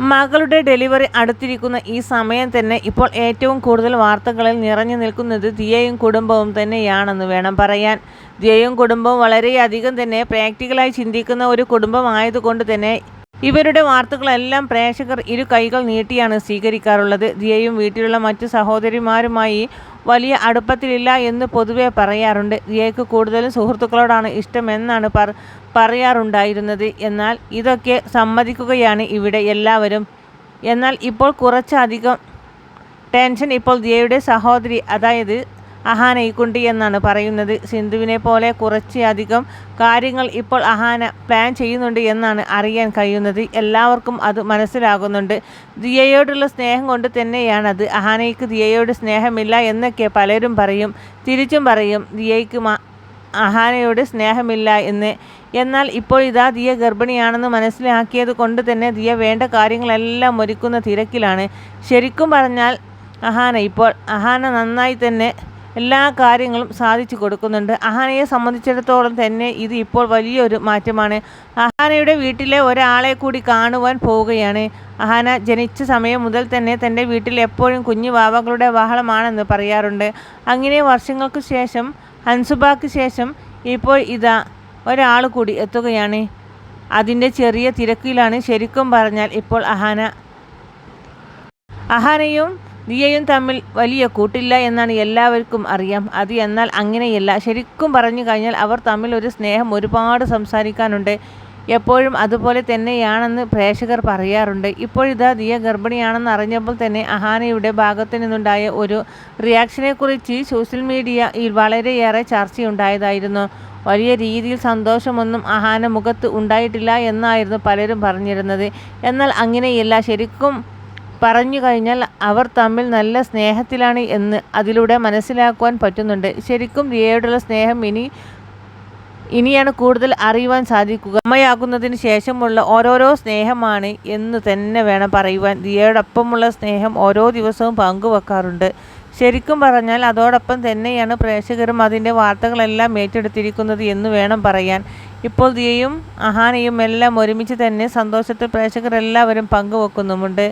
മകളുടെ ഡെലിവറി അടുത്തിരിക്കുന്ന ഈ സമയം തന്നെ ഇപ്പോൾ ഏറ്റവും കൂടുതൽ വാർത്തകളിൽ നിറഞ്ഞു നിൽക്കുന്നത് ദിയയും കുടുംബവും തന്നെയാണെന്ന് വേണം പറയാൻ. ദിയയും കുടുംബവും വളരെയധികം തന്നെ പ്രാക്ടിക്കലായി ചിന്തിക്കുന്ന ഒരു കുടുംബമായതുകൊണ്ട് തന്നെ ഇവരുടെ വാർത്തകളെല്ലാം പ്രേക്ഷകർ ഇരു കൈകൾ നീട്ടിയാണ് സ്വീകരിക്കാറുള്ളത്. ദിയയും വീട്ടിലുള്ള മറ്റു സഹോദരിമാരുമായി വലിയ അടുപ്പത്തിലില്ല എന്ന് പൊതുവെ പറയാറുണ്ട്. ദിയയ്ക്ക് കൂടുതലും സുഹൃത്തുക്കളോടാണ് ഇഷ്ടമെന്നാണ് പറ പറയാറുണ്ടായിരുന്നത്. എന്നാൽ ഇതൊക്കെ സമ്മതിക്കുകയാണ് ഇവിടെ എല്ലാവരും. എന്നാൽ ഇപ്പോൾ കുറച്ചധികം ടെൻഷൻ ഇപ്പോൾ ദിയയുടെ സഹോദരി അതായത് അഹാന ഇക്കുണ്ടി എന്നാണ് പറയുന്നത്. സിന്ധുവിനെ പോലെ കുറച്ചധികം കാര്യങ്ങൾ ഇപ്പോൾ അഹാന പ്ലാൻ ചെയ്യുന്നുണ്ട് എന്നാണ് അറിയാൻ കഴിയുന്നത്. എല്ലാവർക്കും അത് മനസ്സിലാകുന്നുണ്ട്. ദിയയോടുള്ള സ്നേഹം കൊണ്ട് തന്നെയാണത്. അഹാനയ്ക്ക് ദിയയോട് സ്നേഹമില്ല എന്നൊക്കെ പലരും പറയും. തിരിച്ചും പറയും ദിയയ്ക്ക് അഹാനയോട് സ്നേഹമില്ല എന്ന്. എന്നാൽ ഇപ്പോൾ ഇതാ ദിയ ഗർഭിണിയാണെന്ന് മനസ്സിലാക്കിയത് കൊണ്ട് തന്നെ ദിയ വേണ്ട കാര്യങ്ങളെല്ലാം ഒരുക്കുന്ന തിരക്കിലാണ്. ശരിക്കും പറഞ്ഞാൽ അഹാന ഇപ്പോൾ അഹാന നന്നായി തന്നെ എല്ലാ കാര്യങ്ങളും സാധിച്ചു കൊടുക്കുന്നുണ്ട്. അഹാനയെ സംബന്ധിച്ചിടത്തോളം തന്നെ ഇത് ഇപ്പോൾ വലിയൊരു മാറ്റമാണ്. അഹാനയുടെ വീട്ടിലെ ഒരാളെ കൂടി കാണുവാൻ പോവുകയാണ്. അഹാന ജനിച്ച സമയം മുതൽ തന്നെ തന്റെ വീട്ടിൽ എപ്പോഴും കുഞ്ഞു വാവകളുടെ ബഹളമാണെന്ന് പറയാറുണ്ട്. അങ്ങനെ വർഷങ്ങൾക്ക് ശേഷം ഹൻസുബാക്ക് ശേഷം ഇപ്പോൾ ഇതാ ഒരാൾ കൂടി എത്തുകയാണ്. അതിന്റെ ചെറിയ തിരക്കിലാണ് ശരിക്കും പറഞ്ഞാൽ ഇപ്പോൾ അഹാന. അഹാനയും ദിയയും തമ്മിൽ വലിയ കൂട്ടില്ല എന്നാണ് എല്ലാവർക്കും അറിയാം. അത് എന്നാൽ അങ്ങനെയല്ല. ശരിക്കും പറഞ്ഞു കഴിഞ്ഞാൽ അവർ തമ്മിൽ ഒരു സ്നേഹം ഒരുപാട് സംസാരിക്കാനുണ്ട്. എപ്പോഴും അതുപോലെ തന്നെയാണെന്ന് പ്രേക്ഷകർ പറയാറുണ്ട്. ഇപ്പോഴിതാ ദിയ ഗർഭിണിയാണെന്ന് അറിഞ്ഞപ്പോൾ തന്നെ അഹാനയുടെ ഭാഗത്തു നിന്നുണ്ടായ ഒരു റിയാക്ഷനെക്കുറിച്ച് സോഷ്യൽ മീഡിയയിൽ വളരെയേറെ ചർച്ചയുണ്ടായതായിരുന്നു. വലിയ രീതിയിൽ സന്തോഷമൊന്നും അഹാന മുഖത്ത് ഉണ്ടായിട്ടില്ല എന്നായിരുന്നു പലരും പറഞ്ഞിരുന്നത്. എന്നാൽ അങ്ങനെയല്ല. ശരിക്കും പറഞ്ഞു കഴിഞ്ഞാൽ അവർ തമ്മിൽ നല്ല സ്നേഹത്തിലാണ് എന്ന് അതിലൂടെ മനസ്സിലാക്കുവാൻ പറ്റുന്നുണ്ട്. ശരിക്കും റിയയോടുള്ള സ്നേഹം ഇനി ഇനിയാണ് കൂടുതൽ അറിയുവാൻ സാധിക്കുക. അമ്മയാകുന്നതിന് ശേഷമുള്ള ഓരോരോ സ്നേഹമാണ് എന്ന് തന്നെ വേണം പറയുവാൻ. ദിയയോടൊപ്പമുള്ള സ്നേഹം ഓരോ ദിവസവും പങ്കുവെക്കാറുണ്ട്. ശരിക്കും പറഞ്ഞാൽ അതോടൊപ്പം തന്നെയാണ് പ്രേക്ഷകരും അതിന്റെ വാർത്തകളെല്ലാം ഏറ്റെടുത്തിരിക്കുന്നത് എന്ന് വേണം പറയാൻ. ഇപ്പോൾ ദിയയും അഹാനയും എല്ലാം ഒരുമിച്ച് തന്നെ സന്തോഷത്തിൽ പ്രേക്ഷകർ എല്ലാവരും പങ്കുവെക്കുന്നുമുണ്ട്.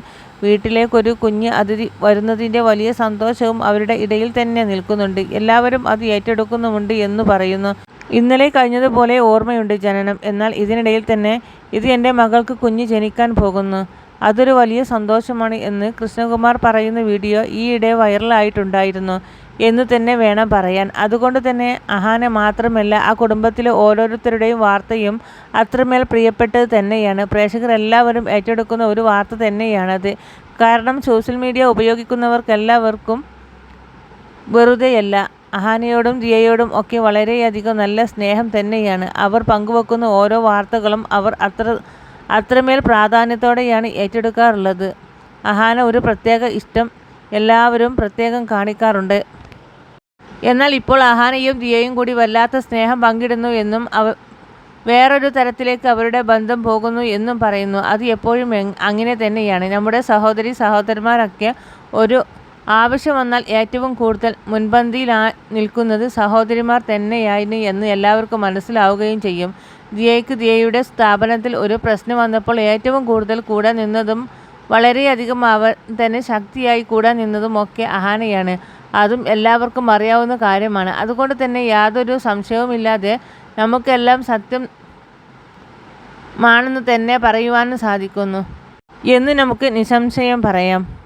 വീട്ടിലേക്കൊരു കുഞ്ഞ് അതിഥി വരുന്നതിന്റെ വലിയ സന്തോഷവും അവരുടെ ഇടയിൽ തന്നെ നിൽക്കുന്നുണ്ട്. എല്ലാവരും അത് ഏറ്റെടുക്കുന്നുമുണ്ട് എന്ന് പറയുന്നു. ഇന്നലെ കഴിഞ്ഞതുപോലെ ഓർമ്മയുണ്ട് ജനനം. എന്നാൽ ഇതിനിടയിൽ തന്നെ ഇത് എന്റെ മകൾക്ക് കുഞ്ഞ് ജനിക്കാൻ പോകുന്നു. അതൊരു വലിയ സന്തോഷമാണ് എന്ന് കൃഷ്ണകുമാർ പറയുന്ന വീഡിയോ ഈയിടെ വൈറലായിട്ടുണ്ടായിരുന്നു എന്ന് തന്നെ വേണം പറയാൻ. അതുകൊണ്ട് തന്നെ അഹാന മാത്രമല്ല ആ കുടുംബത്തിലെ ഓരോരുത്തരുടെയും വാർത്തയും അത്രമേൽ പ്രിയപ്പെട്ടത് തന്നെയാണ്. പ്രേക്ഷകർ എല്ലാവരും ഏറ്റെടുക്കുന്ന ഒരു വാർത്ത തന്നെയാണത് കാരണം സോഷ്യൽ മീഡിയ ഉപയോഗിക്കുന്നവർക്കെല്ലാവർക്കും വെറുതെയല്ല അഹാനയോടും ദിയയോടും ഒക്കെ വളരെയധികം നല്ല സ്നേഹം തന്നെയാണ്. അവർ പങ്കുവെക്കുന്ന ഓരോ വാർത്തകളും അവർ അത്ര അത്രമേൽ പ്രാധാന്യത്തോടെയാണ് ഏറ്റെടുക്കാറുള്ളത്. അഹാന ഒരു പ്രത്യേക ഇഷ്ടം എല്ലാവരും പ്രത്യേകം കാണിക്കാറുണ്ട്. എന്നാൽ ഇപ്പോൾ അഹാനയും ദിയയും കൂടി വല്ലാത്ത സ്നേഹം പങ്കിടുന്നു എന്നും അവ വേറൊരു തരത്തിലേക്ക് അവരുടെ ബന്ധം പോകുന്നു എന്നും പറയുന്നു. അത് എപ്പോഴും അങ്ങനെ തന്നെയാണ്. നമ്മുടെ സഹോദരി സഹോദരന്മാരൊക്കെ ഒരു ആവശ്യം വന്നാൽ ഏറ്റവും കൂടുതൽ മുൻപന്തിയിൽ നിൽക്കുന്നത് സഹോദരിമാർ തന്നെയായിരുന്നു എന്ന് എല്ലാവർക്കും മനസ്സിലാവുകയും ചെയ്യും. ദിയയ്ക്ക് ദിയയുടെ സ്ഥാപനത്തിൽ ഒരു പ്രശ്നം വന്നപ്പോൾ ഏറ്റവും കൂടുതൽ കൂടെ നിന്നതും വളരെയധികം അവ തന്നെ ശക്തിയായി കൂടെ നിന്നതും ഒക്കെ അഹാനയാണ്. അതും എല്ലാവർക്കും അറിയാവുന്ന കാര്യമാണ്. അതുകൊണ്ട് തന്നെ യാതൊരു സംശയവുമില്ലാതെ നമുക്കെല്ലാം സത്യം മാണെന്ന് തന്നെ പറയുവാനും സാധിക്കുന്നു. എന്ന് നമുക്ക് നിസംശയം പറയാം.